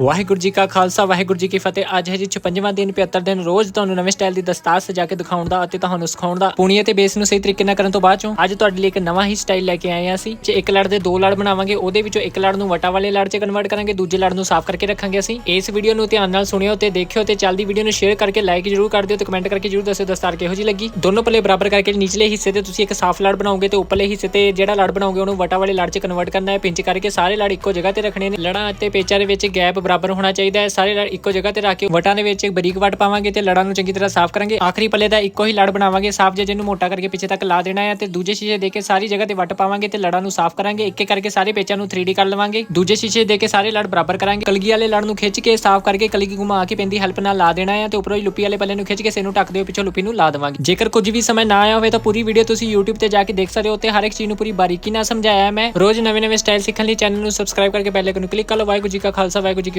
ਵਾਹਿਗੁਰੂ ਜੀ ਕਾ ਖਾਲਸਾ, ਵਾਹਿਗੁਰੂ ਜੀ ਕੀ ਫਤਿਹ। ਅੱਜ ਹੈ ਜੀ 56ਵਾਂ ਦਿਨ 75 ਦਿਨ ਰੋਜ਼ ਤੁਹਾਨੂੰ ਨਵੇਂ ਸਟਾਈਲ ਦੀ ਦਸਤਾਰ ਸਜਾ ਕੇ ਦਿਖਾਉਣ ਦਾ ਅਤੇ ਤੁਹਾਨੂੰ ਸਿਖਾਉਣ ਦਾ ਪੂਣੀਏ ਤੇ ਬੇਸ ਨੂੰ ਸਹੀ ਤਰੀਕੇ ਨਾਲ ਕਰਨ ਤੋਂ ਬਾਅਦ ਚੋਂ ਅੱਜ ਤੁਹਾਡੇ ਲਈ ਇੱਕ ਨਵਾਂ ਹੀ ਸਟਾਈਲ ਲੈ ਕੇ ਆਏ ਹਾਂ ਅਸੀਂ। ਜੇ ਇੱਕ ਲੜ ਦੇ ਦੋ ਲੜ ਬਣਾਵਾਂਗੇ, ਉਹਦੇ ਵਿੱਚੋਂ ਇੱਕ ਲੜ ਨੂੰ ਵਟਾ ਵਾਲੇ ਲੜ 'ਚ ਕਨਵਰਟ ਕਰਾਂਗੇ, ਦੂਜੇ ਲੜ ਨੂੰ ਸਾਫ਼ ਕਰਕੇ ਰੱਖਾਂਗੇ ਅਸੀਂ। ਇਸ ਵੀਡੀਓ ਨੂੰ ਧਿਆਨ ਨਾਲ ਸੁਣਿਓ ਤੇ ਦੇਖਿਓ ਤੇ ਚੱਲਦੀ ਵੀਡੀਓ ਨੂੰ ਸ਼ੇਅਰ ਕਰਕੇ ਲਾਈਕ ਜਰੂਰ ਕਰ ਦਿਓ ਤੇ ਕਮੈਂਟ ਕਰਕੇ ਜਰੂਰ ਦੱਸਿਓ ਦਸਤਾਰ ਕਿਹੋ ਜੀ ਲੱਗੀ। ਦੋਨੋਂ ਪੱਲੇ ਬਰਾਬਰ ਕਰਕੇ ਨਿਚਲੇ ਹਿੱਸੇ ਤੇ ਤੁਸੀਂ ਇੱਕ ਸਾਫ਼ ਲੜ ਬਣਾਓਗੇ ਤੇ ਉੱਪਰਲੇ ਹਿੱਸੇ ਤੇ ਜਿਹੜਾ ਲੜ ਬਣਾਓਗੇ ਉਹਨੂੰ ਵਟਾ ਵਾਲੇ ਲੜ 'ਚ ਕਨਵਰਟ ਕਰਨਾ ਹੈ। ਪਿੰਚ ਕਰਕੇ ਸਾਰੇ ਲੜ ਇੱਕੋ ਜਗ੍ਹਾ ਤੇ ਰੱਖਣੇ ਨੇ। ਲੜਾਂ ਅਤੇ ਪੇਚਾਂ ਦੇ ਵਿੱਚ ਗੈਪ ਬਰਾਬਰ ਹੋਣਾ ਚਾਹੀਦਾ ਹੈ। ਸਾਰੇ ਲੜ ਇੱਕੋ ਜਗ੍ਹਾ ਤੇ ਰੱਖ ਕੇ ਵਟਾਂ ਦੇ ਵਿੱਚ ਇੱਕ ਬਰੀਕ ਵਟ ਪਾਵਾਂਗੇ ਤੇ ਲੜਾਂ ਨੂੰ ਚੰਗੀ ਤਰ੍ਹਾਂ ਸਾਫ਼ ਕਰਾਂਗੇ। ਆਖਰੀ ਪੱਲੇ ਦਾ ਇੱਕੋ ਹੀ ਲੜ ਬਣਾਵਾਂਗੇ। ਸਾਫ਼ ਜੇ ਜਿਹਨੂੰ ਮੋਟਾ ਕਰਕੇ ਪਿੱਛੇ ਤੱਕ ਲਾ ਦੇਣਾ ਹੈ ਤੇ ਦੂਜੇ ਸ਼ੀਸ਼ੇ ਦੇ ਕੇ ਸਾਰੀ ਜਗ੍ਹਾ ਤੇ ਵਟ ਪਾਵਾਂਗੇ ਤੇ ਲੜਾਂ ਨੂੰ ਸਾਫ਼ ਕਰਾਂਗੇ। ਇੱਕ ਇੱਕ ਕਰਕੇ ਸਾਰੇ ਪੇਚਾਂ ਨੂੰ 3D ਕਰ ਲਵਾਂਗੇ। ਦੂਜੇ ਸ਼ੀਸ਼ੇ ਦੇ ਕੇ ਸਾਰੇ ਲੜ ਬਰਾਬਰ ਕਰਾਂਗੇ। ਕਲਗੀ ਵਾਲੇ ਲੜ ਨੂੰ ਖਿੱਚ ਕੇ ਸਾਫ਼ ਕਰਕੇ ਕਲਗੀ ਘੁਮਾ ਕੇ ਪੈਂਦੀ ਹੈਲਪ ਨਾਲ ਲਾ ਦੇਣਾ ਹੈ ਤੇ ਉੱਪਰੋਂ ਹੀ ਲੁੱਪੀ ਵਾਲੇ ਪੱਲੇ ਨੂੰ ਖਿੱਚ ਕੇ ਸੇ ਨੂੰ ਢੱਕ ਦਿਓ, ਪਿੱਛੋਂ ਲੁੱਪੀ ਨੂੰ ਲਾ ਦੇਵਾਂਗੇ। ਜੇਕਰ ਕੁਝ ਵੀ ਸਮਝ ਨਾ ਆਇਆ ਹੋਵੇ ਤਾਂ ਪੂਰੀ ਵੀਡੀਓ ਤੁਸੀਂ YouTube ਤੇ ਜਾ ਕੇ ਦੇਖ ਸਕਦੇ ਹੋ ਤੇ ਹਰ ਇੱਕ ਚੀਜ਼ ਨੂੰ ਪੂਰੀ ਬਾਰੀਕੀ ਨਾਲ ਸਮਝਾਇਆ ਮੈਂ। ਰੋਜ਼ ਨਵੇਂ ਨਵੇਂ ਸਟਾਈਲ ਸਿੱਖਣ ਲਈ ਚੈਨਲ ਨੂੰ ਸਬਸਕ੍ਰਾਈਬ ਕਰਕੇ ਬੈਲ ਆਈਕਨ ਨੂੰ ਕਲਿੱਕ ਕਰ ਲਓ। ਵਾਹਿਗੁਰੂ ਜੀ ਕਾ ਖਾਲਸਾ, ਵਾਹਿਗੁਰੂ ਜੀ